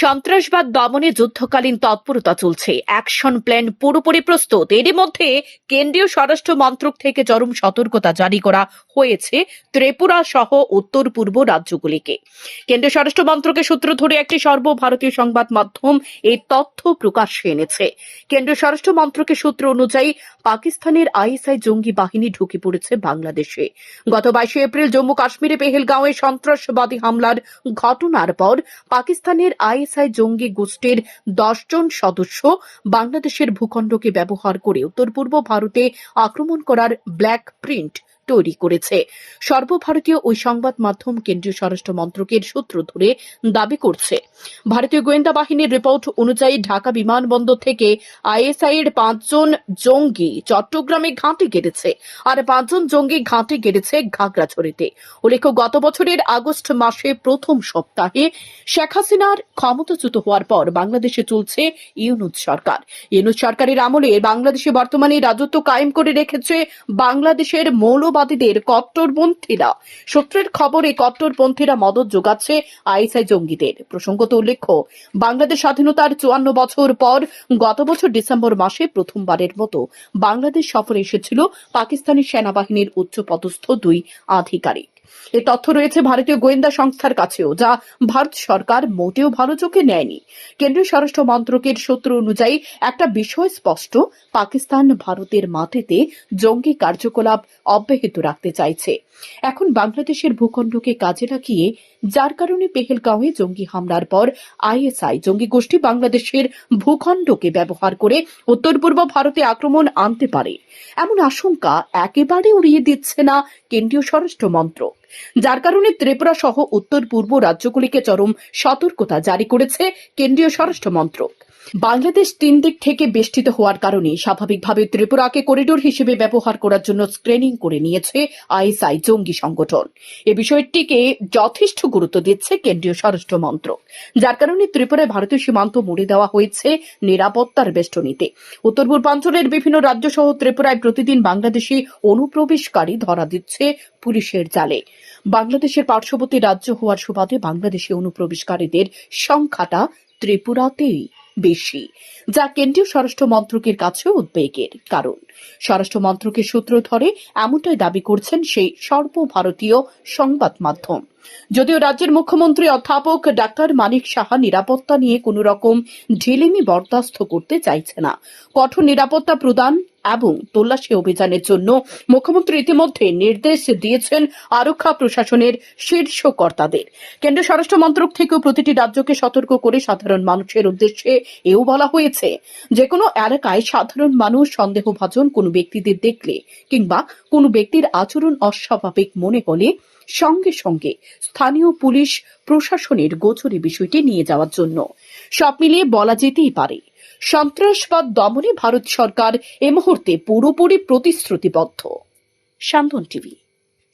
সন্ত্রাসবাদ দমনে যুদ্ধকালীন তৎপরতা চলছে। অ্যাকশন প্ল্যান পুরোপুরি প্রস্তুত। এরই মধ্যে কেন্দ্রীয় স্বরাষ্ট্র মন্ত্রক থেকে চরম সতর্কতা জারি করা হয়েছে ত্রিপুরা সহ উত্তর পূর্ব রাজ্যগুলিকে। কেন্দ্রীয় স্বরাষ্ট্র মন্ত্রকের সূত্র ধরে একটি সর্বভারতীয় সংবাদ মাধ্যম এই তথ্য প্রকাশ্যে এনেছে। কেন্দ্রীয় স্বরাষ্ট্র মন্ত্রকের সূত্র অনুযায়ী পাকিস্তানের আইএসআই জঙ্গি বাহিনী ঢুকে পড়েছে বাংলাদেশে। গত বাইশে এপ্রিল জম্মু কাশ্মীরে পেহেলগাঁওয়ে সন্ত্রাসবাদী হামলার ঘটনার পর পাকিস্তানের আইএসআই জঙ্গি গোষ্ঠীর দশজন সদস্য বাংলাদেশের ভূখণ্ডকে ব্যবহার করে উত্তর পূর্ব ভারতে আক্রমণ করার ব্ল্যাক প্রিন্ট। তৈরি করেছে। সর্বভারতীয় ওই সংবাদ মাধ্যম কেন্দ্রীয় স্বরাষ্ট্র মন্ত্রকের সূত্র ধরে দাবি করছে। ভারতীয় গোয়েন্দা বাহিনীর রিপোর্ট অনুযায়ী ঢাকা বিমানবন্দর থেকে আইএসআই এর পাঁচজন জঙ্গি চট্টগ্রামে ঘাঁটি গেড়েছে আর পাঁচজন জঙ্গি ঘাঁটি গেড়েছে ঘাগড়াছড়িতে। উল্লেখ্য, গত বছরের আগস্ট মাসে প্রথম সপ্তাহে শেখ হাসিনার ক্ষমতাচ্যুত হওয়ার পর বাংলাদেশে চলছে ইউনুস সরকার। ইউনুস সরকারের আমলে বাংলাদেশে বর্তমানে রাজত্ব কায়েম করে রেখেছে বাংলাদেশের মৌলবাদীদের কট্টরপন্থীরা। সূত্রের খবরে কট্টরপন্থীরা মদত যোগাচ্ছে আইএসআই জঙ্গিদের। প্রসঙ্গত উল্লেখ্য, বাংলাদেশ স্বাধীনতার চুয়ান্ন বছর পর গত বছর ডিসেম্বর মাসে প্রথমবারের মতো বাংলাদেশ সফরে এসেছিল পাকিস্তানি সেনাবাহিনীর উচ্চপদস্থ দুই আধিকারিক। এ তথ্য রয়েছে ভারতীয় গোয়েন্দা সংস্থার কাছেও, যা ভারত সরকার মোটেও ভালো চোখে নেয়নি। কেন্দ্রীয় স্বরাষ্ট্র মন্ত্রকের সূত্র অনুযায়ী একটা বিষয় স্পষ্ট, পাকিস্তান ভারতের মাটিতে জঙ্গি কার্যকলাপ অব্যাহত রাখতে চাইছে। এখন বাংলাদেশের ভূখণ্ডকে কাজে লাগিয়ে, যার কারণে পেহেলগাঁওয়ে জঙ্গি হামলার পর আইএসআই জঙ্গি গোষ্ঠী বাংলাদেশের ভূখণ্ডকে ব্যবহার করে উত্তর পূর্ব ভারতে আক্রমণ আনতে পারে। এমন আশঙ্কা একেবারে উড়িয়ে দিচ্ছে না কেন্দ্রীয় স্বরাষ্ট্র মন্ত্রক। যার কারণে ত্রিপুরা সহ উত্তর পূর্ব রাজ্যগুলিকে চরম সতর্কতা জারি করেছে কেন্দ্রীয় স্বরাষ্ট্র মন্ত্রক। বাংলাদেশ তিন দিক থেকে বেষ্টিত হওয়ার কারণে স্বাভাবিকভাবে ত্রিপুরাকে করিডোর হিসেবে ব্যবহার করার জন্য স্ক্রিনিং করে নিয়েছে আইএসআই জঙ্গি সংগঠন। এ বিষয়টিকে যথেষ্ট গুরুত্ব দিচ্ছে কেন্দ্রীয় স্বরাষ্ট্র মন্ত্রক, যার কারণে ত্রিপুরায় ভারতীয় সীমান্ত মুড়ে দেওয়া হয়েছে নিরাপত্তার বেষ্টনীতে। উত্তর পূর্বাঞ্চলের বিভিন্ন রাজ্য সহ ত্রিপুরায় প্রতিদিন বাংলাদেশি অনুপ্রবেশকারী ধরা দিচ্ছে পুলিশের জালে। বাংলাদেশের পার্শ্ববর্তী রাজ্য হওয়ার সুবাদে বাংলাদেশি অনুপ্রবেশকারীদের সংখ্যাটা ত্রিপুরাতেই বেশি, যা কেন্দ্রীয় স্বরাষ্ট্র মন্ত্রকের কাছে উদ্বেগের কারণ। স্বরাষ্ট্র মন্ত্রকের সূত্র ধরে, এমনটাই দাবি করছেন সেই সর্বভারতীয় সংবাদ মাধ্যম। যদিও রাজ্যের মুখ্যমন্ত্রী অধ্যাপক ডাক্তার মানিক সাহা নিরাপত্তা নিয়ে কোনো রকম ঢিলেমি বরদাস্ত করতে চাইছে না। কঠোর নিরাপত্তা প্রদান এবং তল্লাশি অভিযানের জন্য মুখ্যমন্ত্রী ইতিমধ্যে নির্দেশ দিয়েছেন আরক্ষা প্রশাসনের শীর্ষ কর্তাদের। কেন্দ্রীয় স্বরাষ্ট্র মন্ত্রক থেকেও প্রতিটি রাজ্যকে সতর্ক করে সাধারণ মানুষের উদ্দেশ্যে এও বলা হয়েছে যে কোনো এলাকায় সাধারণ মানুষ সন্দেহভাজন কোনো ব্যক্তিদের দেখলে কিংবা কোনো ব্যক্তির আচরণ অস্বাভাবিক মনে হলে সঙ্গে সঙ্গে স্থানীয় পুলিশ প্রশাসনের গোচরে বিষয়টি নিয়ে যাওয়ার জন্য। সব মিলিয়ে বলা যেতেই পারে, সন্ত্রাসবাদ দমনে ভারত সরকার এ মুহূর্তে পুরোপুরি প্রতিশ্রুতিবদ্ধ। সান্দন টিভি